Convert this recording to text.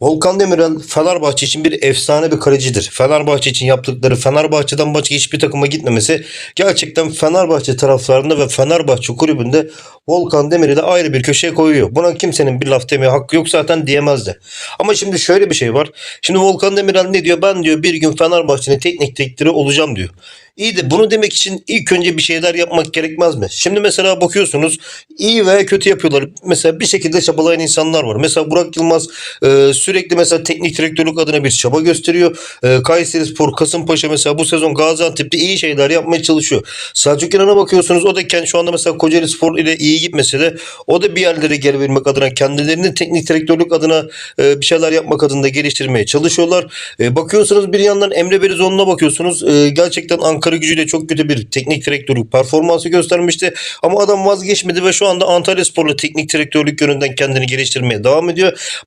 Volkan Demirel Fenerbahçe için bir efsane bir kalecidir. Fenerbahçe için yaptıkları Fenerbahçe'den başka hiçbir takıma gitmemesi gerçekten Fenerbahçe taraflarında ve Fenerbahçe kulübünde Volkan Demirel'i ayrı bir köşeye koyuyor. Buna kimsenin bir laf demeye hakkı yok zaten diyemezdi. Ama şimdi şöyle bir şey var. Şimdi Volkan Demirel ne diyor? Ben diyor bir gün Fenerbahçe'nin teknik direktörü olacağım diyor. İyi de bunu demek için ilk önce bir şeyler yapmak gerekmez mi? Şimdi mesela bakıyorsunuz iyi veya kötü yapıyorlar. Mesela bir şekilde çabalayan insanlar var. Mesela Burak Yılmaz e, sürekli mesela teknik direktörlük adına bir çaba gösteriyor. E, Kayseri Spor, Kasımpaşa mesela bu sezon Gaziantep'te iyi şeyler yapmaya çalışıyor. Selçuk İnan'a bakıyorsunuz o da kendi şu anda mesela Kocaeli Spor ile iyi gitmese de o da bir yerlere geri vermek adına kendilerini teknik direktörlük adına e, bir şeyler yapmak adına geliştirmeye çalışıyorlar. E, bakıyorsunuz bir yandan Emre Belizoğlu'na bakıyorsunuz. E, gerçekten Ankara gücüyle çok kötü bir teknik direktörlük performansı göstermişti. Ama adam vazgeçmedi ve şu anda Antalya Spor'la teknik direktörlük yönünden kendini geliştirmeye devam ediyor.